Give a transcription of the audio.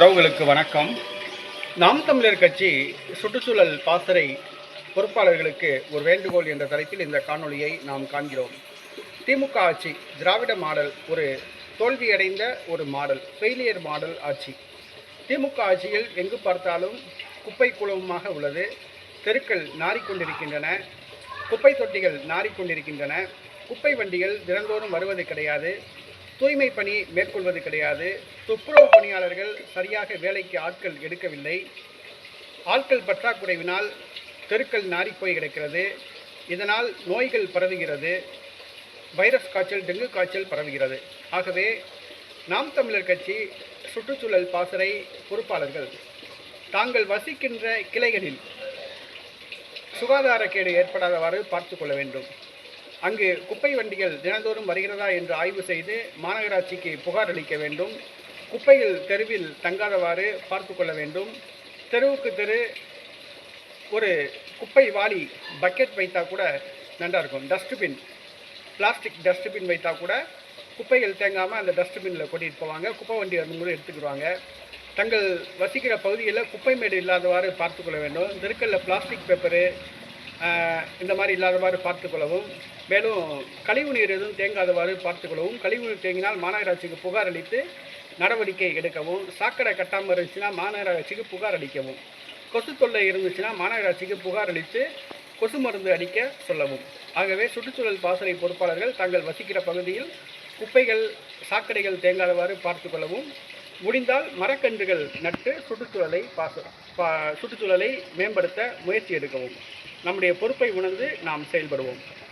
உறவுகளுக்கு வணக்கம். நாம் தமிழர் கட்சி சுற்றுச்சூழல் பாசறை பொறுப்பாளர்களுக்கு ஒரு வேண்டுகோள் என்ற தலைப்பில் இந்த காணொளியை நாம் காண்கிறோம். திமுக ஆட்சி திராவிட மாடல் ஒரு தோல்வியடைந்த ஒரு மாடல் ஃபெயிலியர் மாடல் ஆட்சி. திமுக ஆட்சியில் எங்கு பார்த்தாலும் குப்பை குளவுமாக உள்ளது தெருக்கள் நாறிக்கொண்டிருக்கின்றன குப்பை தொட்டிகள் நாறிக்கொண்டிருக்கின்றன குப்பை வண்டிகள் தினந்தோறும் வருவது கிடையாது தூய்மை பணி மேற்கொள்வது கிடையாது. துப்புரவு பணியாளர்கள் சரியாக வேலைக்கு ஆட்கள் எடுக்கவில்லை. ஆட்கள் பற்றாக்குறைவினால் தெருக்கள் நாறிப்போய் கிடக்கிறது. இதனால் நோய்கள் பரவுகிறது. வைரஸ் காய்ச்சல் டெங்கு காய்ச்சல் பரவுகிறது. ஆகவே நாம் தமிழர் கட்சி சுற்றுச்சூழல் பாசறை பொறுப்பாளர்கள் தாங்கள் வசிக்கின்ற கிளைகளில் சுகாதாரக்கேடு ஏற்படாதவாறு பார்த்து கொள்ள வேண்டும். அங்கு குப்பை வண்டிகள் தினந்தோறும் வருகிறதா என்று ஆய்வு செய்து மாநகராட்சிக்கு புகார் அளிக்க வேண்டும். குப்பைகள் தெருவில் தங்காதவாறு பார்த்து கொள்ள வேண்டும். தெருவுக்கு தெரு ஒரு குப்பை வாளி பக்கெட் வைத்தா கூட நன்றாக இருக்கும். டஸ்ட்பின் பிளாஸ்டிக் டஸ்ட்பின் வைத்தா கூட குப்பைகள் தேங்காமல் அந்த டஸ்ட்பினில் கொட்டிட்டு போவாங்க. குப்பை வண்டி வரும்போது எடுத்துக்கிடுவாங்க. தங்கள் வசிக்கிற பகுதியில் குப்பை மேடு இல்லாதவாறு பார்த்துக்கொள்ள வேண்டும். தெருக்களில் பிளாஸ்டிக் பேப்பரு இந்த மாதிரி இல்லாதவாறு பார்த்துக்கொள்ளவும் மேலும் கழிவு நீர் எதுவும் தேங்காதவாறு பார்த்துக்கொள்ளவும் கழிவு நீர் தேங்கினால் மாநகராட்சிக்கு புகார் அளித்து நடவடிக்கை எடுக்கவும். சாக்கடை கட்டாமல் இருந்துச்சுன்னா மாநகராட்சிக்கு புகார் அளிக்கவும். கொசு தொல்லை இருந்துச்சுன்னா மாநகராட்சிக்கு புகார் அளித்து கொசு மருந்து அடிக்க சொல்லவும். ஆகவே சுற்றுச்சூழல் பாசறை பொறுப்பாளர்கள் தாங்கள் வசிக்கிற பகுதியில் குப்பைகள் சாக்கடைகள் தேங்காதவாறு பார்த்துக்கொள்ளவும் முடிந்தால் மரக்கன்றுகள் நட்டு சுற்றுச்சூழலை பாச பா சுற்றுச்சூழலை மேம்படுத்த முயற்சி எடுக்கவும். நம்முடைய பொறுப்பை உணர்ந்து நாம் செயல்படுவோம்.